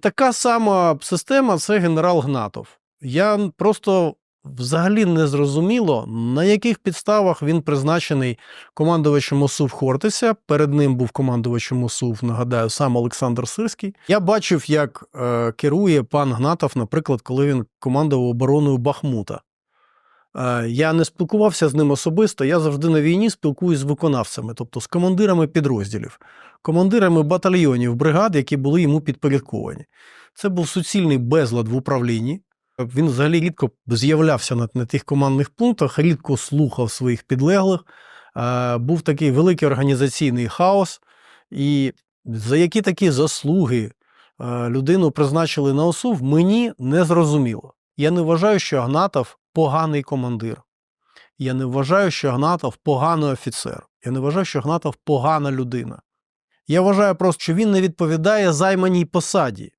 Така сама система це генерал Гнатов. Я просто взагалі не зрозуміло, на яких підставах він призначений командувачем ОСУВ Хортиця. Перед ним був командувачем ОСУВ, нагадаю, сам Олександр Сирський. Я бачив, як е, керує пан Гнатов, наприклад, коли він командував обороною Бахмута. Е, Я не спілкувався з ним особисто, я завжди на війні спілкуюсь з виконавцями, тобто з командирами підрозділів, командирами батальйонів бригад, які були йому підпорядковані. Це був суцільний безлад в управлінні. Він взагалі рідко з'являвся на, на тих командних пунктах, рідко слухав своїх підлеглих. Був такий великий організаційний хаос. І за які такі заслуги людину призначили на ОСУВ, мені не зрозуміло. Я не вважаю, що Гнатов поганий командир. Я не вважаю, що Гнатов поганий офіцер. Я не вважаю, що Гнатов погана людина. Я вважаю просто, що він не відповідає займаній посаді.